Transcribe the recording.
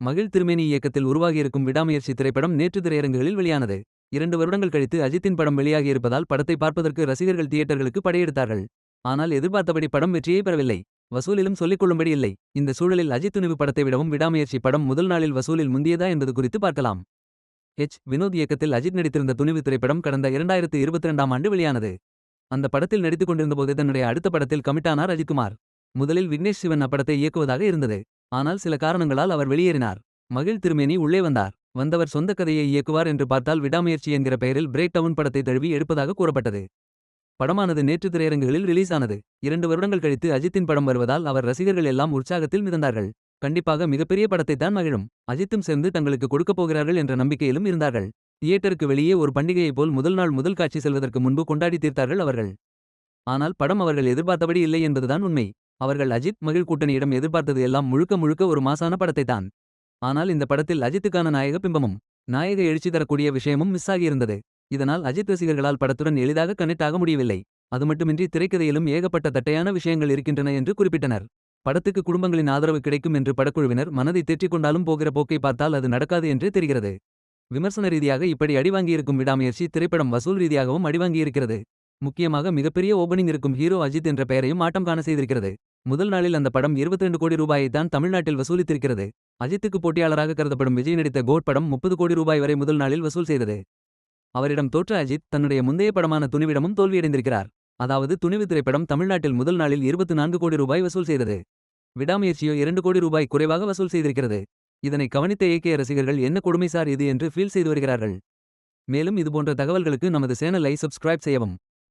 மகிழ் திருமேனி இயக்கத்தில் உருவாகியிருக்கும் விடாமுயற்சி திரைப்படம் நேற்று திரையரங்குகளில் வெளியானது. இரண்டு வருடங்கள் கழித்து அஜித்தின் படம் வெளியாகியிருப்பதால் படத்தை பார்ப்பதற்கு ரசிகர்கள் தியேட்டர்களுக்கு படையெடுத்தார்கள். ஆனால் எதிர்பார்த்தபடி படம் வெற்றியை பெறவில்லை. வசூலிலும் சொல்லிக்கொள்ளும்படி இல்லை. இந்த சூழலில் அஜித் துணிவு படத்தை விடவும் விடாமுயற்சி படம் முதல் நாளில் வசூலில் முந்தியதா என்பது குறித்து பார்க்கலாம். ஹெச் வினோத் இயக்கத்தில் அஜித் நடித்திருந்த துணிவு திரைப்படம் கடந்த இரண்டாயிரத்து இருபத்தி ரெண்டாம் ஆண்டு வெளியானது. அந்த படத்தில் நடித்துக் கொண்டிருந்தபோது தன்னுடைய அடுத்த படத்தில் கமிட்டானார் அஜித்குமார். முதலில் விக்னேஷ் சிவன் அப்படத்தை இயக்குவதாக இருந்தது. ஆனால் சில காரணங்களால் அவர் வெளியேறினார். மகிழ் திருமேனி உள்ளே வந்தார். வந்தவர் சொந்த கதையை இயக்குவார் என்று பார்த்தால் விடாமுயற்சி என்கிற பெயரில் பிரேக் டவுன் படத்தை தழுவி எடுப்பதாக கூறப்பட்டது. படமானது நேற்று திரையரங்குகளில் ரிலீஸ் ஆனது இரண்டு வருடங்கள் கழித்து அஜித்தின் படம் வருவதால் அவர் ரசிகர்கள் எல்லாம் உற்சாகத்தில் மிதந்தார்கள். கண்டிப்பாக மிகப்பெரிய படத்தைத்தான் மகிழும். அஜித்தும் சேர்ந்து தங்களுக்கு கொடுக்கப் போகிறார்கள் என்ற நம்பிக்கையிலும் இருந்தார்கள். தியேட்டருக்கு வெளியே ஒரு பண்டிகையைப் போல் முதல் நாள் முதல் காட்சி செல்வதற்கு முன்பு கொண்டாடி தீர்த்தார்கள் அவர்கள். ஆனால் படம் அவர்கள் எதிர்பார்த்தபடி இல்லை என்பதுதான் உண்மை. அவர்கள் அஜித் மகிழ் கூட்டணியிடம் எதிர்பார்த்தது எல்லாம் முழுக்க முழுக்க ஒரு மாசான படத்தைத்தான். ஆனால் இந்த படத்தில் அஜித்துக்கான நாயக பிம்பமும் நாயக எழுச்சி தரக்கூடிய விஷயமும் மிஸ் ஆகியிருந்தது. இதனால் அஜித் ரசிகர்களால் படத்துடன் எளிதாக கனெக்ட் ஆக முடியவில்லை. அது மட்டுமின்றி திரைக்கதையிலும் ஏகப்பட்ட தட்டையான விஷயங்கள் இருக்கின்றன என்று குறிப்பிட்டனர். படத்துக்கு குடும்பங்களின் ஆதரவு கிடைக்கும் என்று படக்குழுவினர் மனதை தேற்றிக் கொண்டாலும் போகிற போக்கை பார்த்தால் அது நடக்காது என்றே தெரிகிறது. விமர்சன ரீதியாக இப்படி அடிவாங்கியிருக்கும் விடாமுயற்சி திரைப்படம் வசூல் ரீதியாகவும் அடிவாங்கியிருக்கிறது. முக்கியமாக மிகப்பெரிய ஓபனிங் இருக்கும் ஹீரோ அஜித் என்ற பெயரையும் ஆட்டம் காண செய்திருக்கிறது. முதல் நாளில் அந்த படம் 22 கோடி ரூபாயை தான் தமிழ்நாட்டில் வசூலித்திருக்கிறது. அஜித்துக்கு போட்டியாளராக கருதப்படும் விஜய் நடித்த கோட் படம் முப்பது கோடி ரூபாய் வரை முதல் நாளில் வசூல் செய்தது. அவரிடம் தோற்ற அஜித் தன்னுடைய முந்தைய படமான துணிவிடமும் தோல்வியடைந்திருக்கிறார். அதாவது துணிவு திரைப்படம் தமிழ்நாட்டில் முதல் நாளில் 24 கோடி ரூபாய் வசூல் செய்தது. விடாமுயற்சியோ இரண்டு கோடி ரூபாய் குறைவாக வசூல் செய்திருக்கிறது. இதனை கவனித்த இயக்கிய ரசிகர்கள் என்ன கொடுமை சார் இது? என்று ஃபீல் செய்து வருகிறார்கள். மேலும் இதுபோன்ற தகவல்களுக்கு நமது சேனலை சப்ஸ்கிரைப் செய்யவும்.